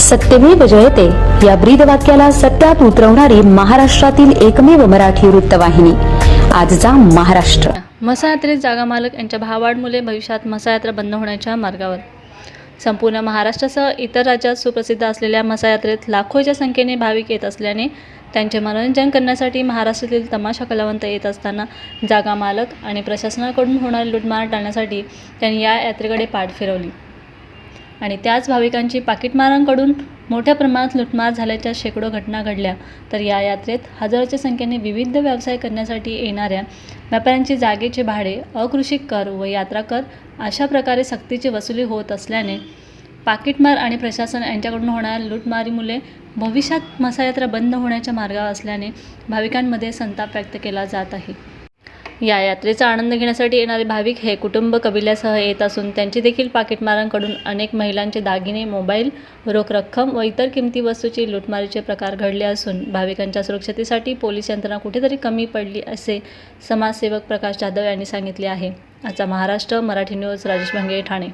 सत्यमेव जयते या ब्रीदवाक्याला सत्यात उतरवणारी महाराष्ट्रातील एकमेव मराठी वृत्तवाहिनी आजचा महाराष्ट्र. मसायात्रेत जागा मालक यांच्या भावाडमुळे भविष्यात मसायात्रा बंद होण्याच्या मार्गावर. संपूर्ण महाराष्ट्रासह इतर राज्यात सुप्रसिद्ध असलेल्या मसायात्रेत लाखोच्या संख्येने भाविक येत असल्याने त्यांचे मनोरंजन करण्यासाठी महाराष्ट्रातील तमाशा कलावंत येत असताना जागा मालक आणि प्रशासनाकडून होणारी लुटमार टाळण्यासाठी त्यांनी या यात्रेकडे पाठ फिरवली. आणि त्याच भाविकांची पाकिटमारांकडून मोठ्या प्रमाणात लुटमार झाल्याच्या शेकडो घटना घडल्या. तर या यात्रेत हजारोच्या संख्येने विविध व्यवसाय करण्यासाठी येणाऱ्या व्यापाऱ्यांची जागेचे भाडे अकृषिक कर व यात्रा कर अशा प्रकारे सक्तीची वसुली होत असल्याने पाकिटमार आणि प्रशासन यांच्याकडून होणाऱ्या लूटमारीमुळे भविष्यात मसायात्रा बंद होण्याच्या मार्गावर असल्याने भाविकांमध्ये संताप व्यक्त केला जात आहे. या यात्रेचा आनंद घेण्यासाठी येणारे भाविक हे कुटुंब कबिल्यासह येत असून त्यांची देखील पाकिटमारांकडून अनेक महिलांचे दागिने मोबाईल रोख रक्कम व इतर किमती वस्तूची लूटमारीचे प्रकार घडले असून भाविकांच्या सुरक्षतेसाठी पोलीस यंत्रणा कुठेतरी कमी पडली असे समाजसेवक प्रकाश जाधव यांनी सांगितले आहे. आजचा महाराष्ट्र मराठी न्यूज राजेश भंगे ठाणे.